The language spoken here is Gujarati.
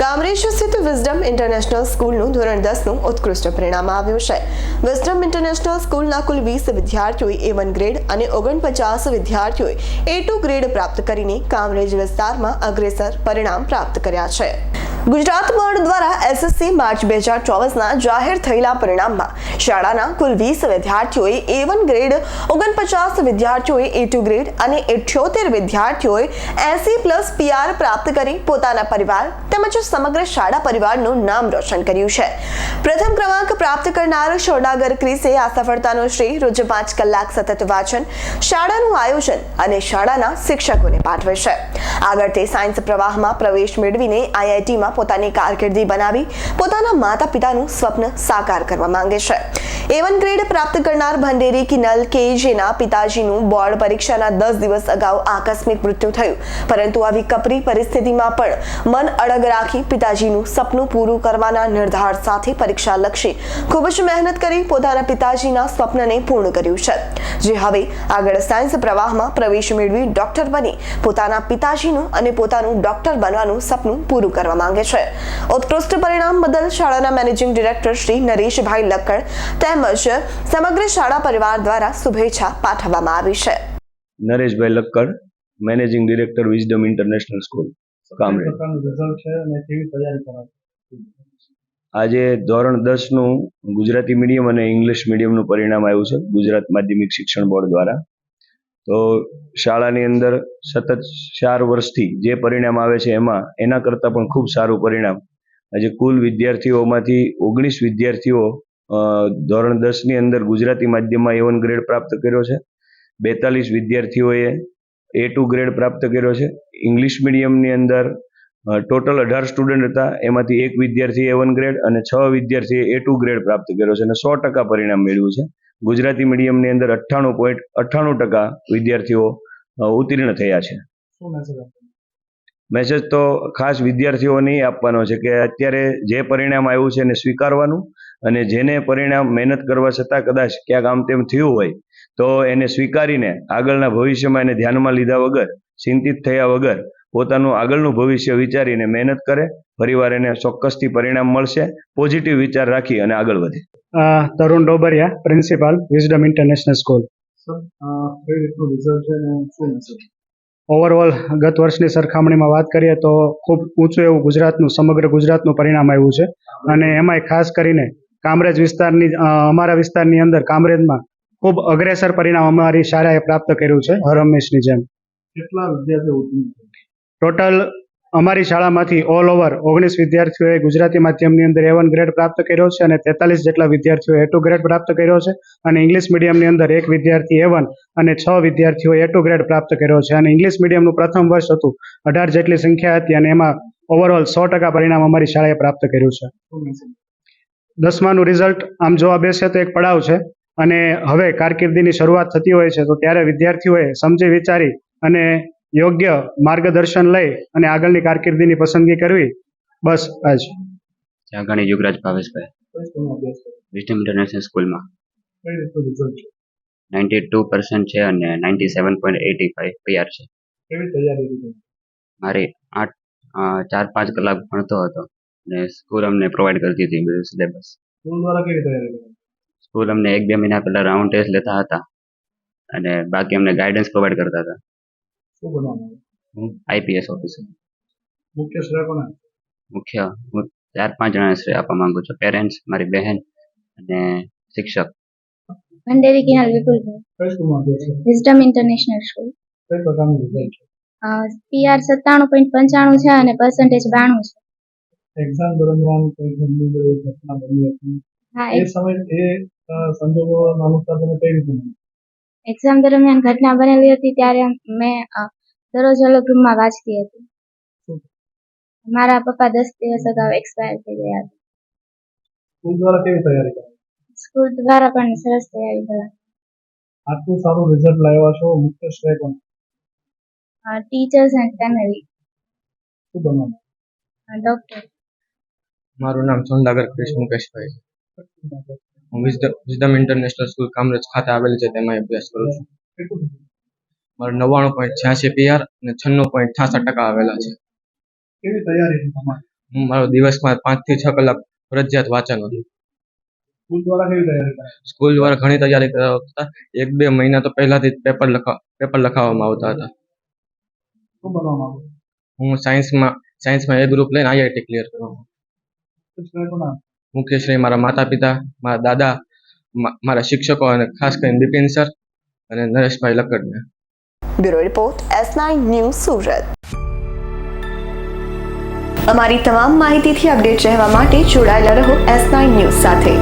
કામરેજ સ્થિત વિઝડમ ઇન્ટરનેશનલ સ્કૂલનું ધોરણ દસનું ઉત્કૃષ્ટ પરિણામ આવ્યું છે. વિઝડમ ઇન્ટરનેશનલ સ્કૂલના કુલ વીસ વિદ્યાર્થીઓએ એ વન ગ્રેડ અને ઓગણપચાસ વિદ્યાર્થીઓએ એ ટુ ગ્રેડ પ્રાપ્ત કરીને કામરેજ વિસ્તારમાં અગ્રેસર પરિણામ પ્રાપ્ત કર્યા છે. ગુજરાત બોર્ડ દ્વારા એસએસસી માર્ચ બે હજાર ચોવીસના જાહેર થયેલા પરિણામમાં શાળાના કુલ વીસ વિદ્યાર્થીઓએ એ વન ગ્રેડ ઓગણપચાસ વિદ્યાર્થીઓએ એ ટુ ગ્રેડ અને ઇઠ્યોતેર વિદ્યાર્થીઓએ એસી પ્લસ પીઆર પ્રાપ્ત કરી પોતાના પરિવાર તેમજ સમગ્ર શાળા પરિવારનું નામ રોશન કર્યું છે. પ્રથમ ક્રમાંક પ્રાપ્ત કરનાર સોડાગર ક્રિસે આ સફળતાનો શ્રેય રોજ પાંચ કલાક સતત વાંચન, શાળાનું આયોજન અને શાળાના શિક્ષકોને પાઠવે છે. આગળ તે સાયન્સ પ્રવાહમાં પ્રવેશ મેળવીને આઈઆઈટીમાં પોતાની કારકિર્દી બનાવી પોતાના માતા પિતાનું સ્વપ્ન સાકાર કરવા માંગે છે. એવન ગ્રેડ પ્રાપ્ત કરનાર ભંડેરી કિનલ કે જેના પિતાજીનું બોર્ડ પરીક્ષાના દસ દિવસ અગાઉ આકસ્મિક મૃત્યુ થયું. પરંતુ આવી કપરી પરિસ્થિતિમાં પણ મન અડગ રાખી પિતાજીનું સપનું પૂરું કરવાના નિર્ધાર સાથે પરીક્ષા લક્ષી ખૂબ જ મહેનત કરી પોતાના પિતાજીના સ્વપ્નને પૂર્ણ કર્યું છે. જે હવે આગળ સાયન્સ પ્રવાહમાં પ્રવેશ મેળવી ડોક્ટર બની પોતાના પિતાજીનું અને પોતાનું ડોક્ટર બનવાનું સપનું પૂરું કરવા માંગે છે. ઉત્કૃષ્ટ પરિણામ બદલ શાળાના મેનેજિંગ ડિરેક્ટર શ્રી નરેશભાઈ લક્કડ તેમજ સમગ્ર શાળા પરિવાર દ્વારા શુભેચ્છા પાઠવવામાં આવી છે. Nareshbhai Lakkad managing director Wisdom International School Kamrej આજે ધોરણ દસનું ગુજરાતી મીડિયમ અને ઇંગ્લિશ મીડિયમનું પરિણામ આવ્યું છે. ગુજરાત માધ્યમિક શિક્ષણ બોર્ડ દ્વારા. તો શાળાની અંદર સતત ચાર વર્ષથી જે પરિણામ આવે છે એમાં, એના કરતાં પણ ખૂબ સારું પરિણામ. આજે કુલ વિદ્યાર્થીઓમાંથી ઓગણીસ વિદ્યાર્થીઓ ધોરણ દસની અંદર ગુજરાતી માધ્યમમાં એવન ગ્રેડ પ્રાપ્ત કર્યો છે. બેતાલીસ વિદ્યાર્થીઓએ એ ટુ ગ્રેડ પ્રાપ્ત કર્યો છે. ઇંગ્લિશ મીડિયમની અંદર ટોટલ અઢાર સ્ટુડન્ટ હતા. એમાંથી એક વિદ્યાર્થી એ વન ગ્રેડ અને છ વિદ્યાર્થીએ એ ટુ ગ્રેડ પ્રાપ્ત કર્યો છે અને સો ટકા પરિણામ મેળવ્યું છે. ગુજરાતી મીડિયમની અંદર અઠ્ઠાણું પોઈન્ટ અઠ્ઠાણું ટકા વિદ્યાર્થીઓ ઉત્તીર્ણ થયા છે. મેસેજ તો ખાસ વિદ્યાર્થીઓને આપવાનો છે કે અત્યારે જે પરિણામ આવ્યું છે એને સ્વીકારવાનું અને જેને પરિણામ મહેનત કરવા છતાં કદાચ ક્યાંક આમ તેમ થયું હોય તો એને સ્વીકારીને આગળના ભવિષ્યમાં એને ધ્યાનમાં લીધા વગર ચિંતિત થયા વગર પોતાનું આગળનું ભવિષ્ય વિચારીને મહેનત કરે પરિવાર એને ચોક્કસથી પરિણામ મળશે પોઝિટિવ વિચાર રાખી અને આગળ વધે. Tarun Dobariya principal Wisdom International School overall ગત વર્ષની સરખામણીમાં વાત કરીએ તો ખૂબ ઊંચું એવું ગુજરાતનું સમગ્ર ગુજરાતનું પરિણામ આવ્યું છે. અને એમાંય ખાસ કરીને કામરેજ વિસ્તારની અમારા વિસ્તારની અંદર કામરેજમાં ખૂબ અગ્રેસર પરિણામ અમારી શાળાએ પ્રાપ્ત કર્યું છે હર હંમેશની જેમ. કેટલા વિદ્યાર્થીઓ? ટોટલ અમારી શાળામાંથી ઓલ ઓવર ઓગણીસ વિદ્યાર્થીઓએ ગુજરાતી માધ્યમની અંદર એ ગ્રેડ પ્રાપ્ત કર્યો છે અને તેતાલીસ જેટલા વિદ્યાર્થીઓએ એ ગ્રેડ પ્રાપ્ત કર્યો છે અને ઇંગ્લિશ મીડિયમની અંદર એક વિદ્યાર્થી એ અને છ વિદ્યાર્થીઓએ એ ટુ ગ્રેડ પ્રાપ્ત કર્યો છે. અને ઇંગ્લિશ મીડિયમનું પ્રથમ વર્ષ હતું. અઢાર જેટલી સંખ્યા હતી અને એમાં ઓવરઓલ સો ટકા પરિણામ અમારી શાળાએ પ્રાપ્ત કર્યું છે. દસમાનું રિઝલ્ટ આમ જોવા બેસે તો એક પડાવ છે. અને હવે કારકિર્દીની શરૂઆત થતી હોય છે તો ત્યારે વિદ્યાર્થીઓએ સમજી વિચારી અને યોગ્ય માર્ગદર્શન લઈ અને આગળની કારકિર્દીની પસંદગી કરવી, બસ આજ. જાગણી યુગરાજ ભાવેશભાઈ. વિસ્ટમ ઇન્ટરનેશનલ સ્કૂલમાં નાઇન્ટી ટુ પર્સન્ટ છે અને ninety seven point eighty five PR છે. મારી આઠ ચાર, પાંચ કલાક ભણતો હતો અને સ્કૂલ અમને પ્રોવાઈડ કરતી હતી બધું સિલેબસ સ્કૂલ અમને એક બે મહિના પહેલા રાઉન્ડ ટેસ્ટ લેતા હતા અને બાકી અમને ગાઈડન્સ પ્રોવાઈડ કરતા હતા. શું બનવાનું હું આઈપીએસ ઓફિસર. મુખ્ય શ્રેય કોને? મુખ્ય હું ચાર પાંચ જણાને શ્રેય આપવા માંગુ છું. પેરેન્ટ્સ મારી બહેન અને શિક્ષક. ભંડેરી કિનાલ વિપુલભાઈ કઈ સ્કૂલમાં વિઝડમ ઇન્ટરનેશનલ સ્કૂલ કઈ પ્રકારનું રિઝલ્ટ છે? પીઆર સત્તાણું પોઈન્ટ પંચાણું છે અને પર્સન્ટેજ બાણું છે. એક્ઝામ દરમિયાન કઈ ગંભીર ઘટના બની હતી? હા એ સમય એ સંજોગો અનુસાર તમે કઈ રીતે? એક્ઝામ દરમિયાન ઘટના બનેલી હતી ત્યારે મેં દરરોજ અલગ રૂમમાં વાંચતી હતી. મારા પપ્પા દસ દિવસ અગાઉ એક્સપાયર થઈ ગયા હતા. સ્કૂલ દ્વારા કેવી તૈયારી કરી? સ્કૂલ દ્વારા પણ સરસ તૈયારી કરાવી આટલું સારું રિઝલ્ટ લાવ્યા છો મુખ્ય શ્રેય કોને ટીચર્સ એન્ડ ફેમિલી શું બનવાનું? ડોક્ટર મારું નામ સોંદાગર કૃષ્ણ મુકેશભાઈ. છે હું વિઝડમ ઇન્ટરનેશનલ સ્કૂલ કામરેજ ખાતે આવેલી છે તેમાં અભ્યાસ કરું છું. મારે નવ્વાણું પોઈન્ટ છ્યાસી પીઆર અને છન્નું પોઈન્ટ છાસઠ ટકા આવેલા છે. કેવી તૈયારી હું મારો દિવસમાં પાંચથી છ કલાક ફરજિયાત વાંચન હતું. સ્કૂલ દ્વારા કેવી તૈયારી સ્કૂલ દ્વારા ઘણી તૈયારી કરાવતા હતા એક બે મહિના તો પહેલાથી જ પેપર લખા પેપર લખાવવામાં આવતા હતા. શું હું સાયન્સમાં સાયન્સમાં એ ગ્રુપ લઈને આઈઆઈટી ક્લિયર કરવા નામ મારા માતા પિતા મારા દાદા મારા શિક્ષકો અને ખાસ કરીને બિપિન સર અને Nareshbhai લકડને bureau report, S nine news Surat. અમારી તમામ માહિતીથી અપડેટ રહેવા માટે જોડાયેલા રહો એસ નાઇન ન્યૂઝ સાથે.